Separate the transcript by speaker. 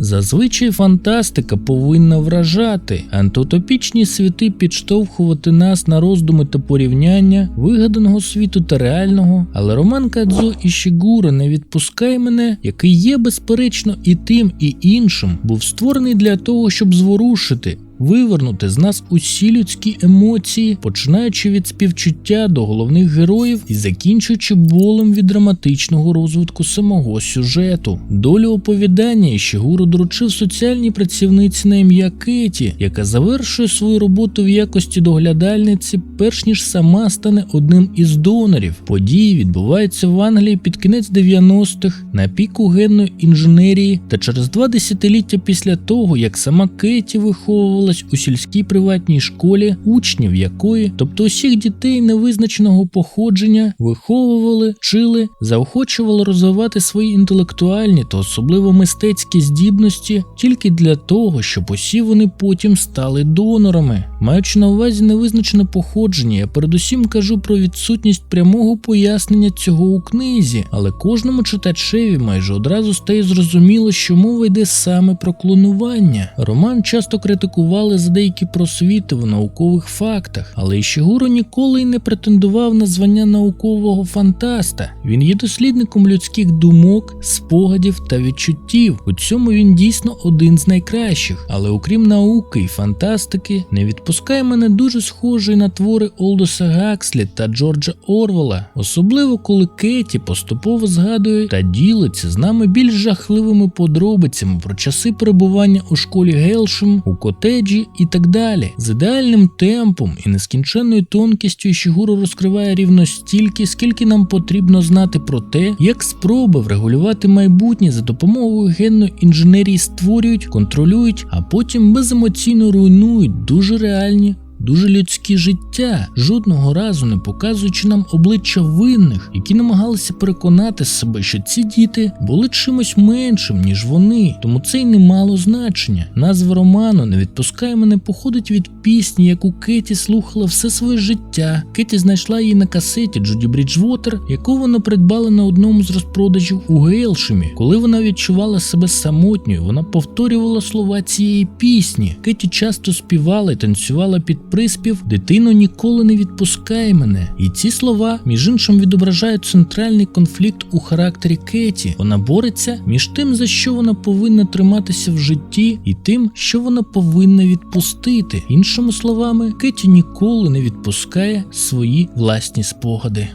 Speaker 1: Зазвичай фантастика повинна вражати, антотопічні світи підштовхувати нас на роздуми та порівняння вигаданого світу та реального, але роман Кадзо Ішігура не відпускай мене, який є безперечно і тим, і іншим, був створений для того, щоб зворушити. Вивернути з нас усі людські емоції, починаючи від співчуття до головних героїв і закінчуючи болем від драматичного розвитку самого сюжету. Долю оповідання Ішігуро доручив соціальній працівниці на ім'я Кеті, яка завершує свою роботу в якості доглядальниці, перш ніж сама стане одним із донорів. Події відбуваються в Англії під кінець 90-х на піку генної інженерії та через два десятиліття після того, як сама Кеті виховувалась у сільській приватній школі, учнів якої, тобто усіх дітей невизначеного походження, виховували, вчили, заохочували розвивати свої інтелектуальні та особливо мистецькі здібності тільки для того, щоб усі вони потім стали донорами. Маючи на увазі невизначене походження, я передусім кажу про відсутність прямого пояснення цього у книзі, але кожному читачеві майже одразу стає зрозуміло, що мова йде саме про клонування. Роман часто критикували за деякі просвіти в наукових фактах, але Ішігуро ніколи й не претендував на звання наукового фантаста. Він є дослідником людських думок, спогадів та відчуттів. У цьому він дійсно один з найкращих. Але окрім науки і фантастики, не відпускає мене дуже схожий на твори Олдоса Гакслі та Джорджа Орвела, особливо коли Кеті поступово згадує та ділиться з нами більш жахливими подробицями про часи перебування у школі Гелшем, у котеджі і так далі. З ідеальним темпом і нескінченною тонкістю Ішігуро розкриває рівно стільки, скільки нам потрібно знати про те, як спроби врегулювати майбутнє за допомогою генної інженерії створюють, контролюють, а потім беземоційно руйнують дуже реальні. Дуже людські життя, жодного разу не показуючи нам обличчя винних, які намагалися переконати себе, що ці діти були чимось меншим, ніж вони, тому це й не мало значення. Назва роману не відпускає мене походить від пісні, яку Кеті слухала все своє життя. Кеті знайшла її на касеті Джуді Бріджвотер, яку вона придбала на одному з розпродажів у Гейлшемі. Коли вона відчувала себе самотньою, вона повторювала слова цієї пісні. Кеті часто співала і танцювала під приспів Дитино ніколи не відпускай мене. І ці слова, між іншим, відображають центральний конфлікт у характері Кеті. Вона бореться між тим, за що вона повинна триматися в житті, і тим, що вона повинна відпустити. Іншими словами, Кеті ніколи не відпускає свої власні спогади.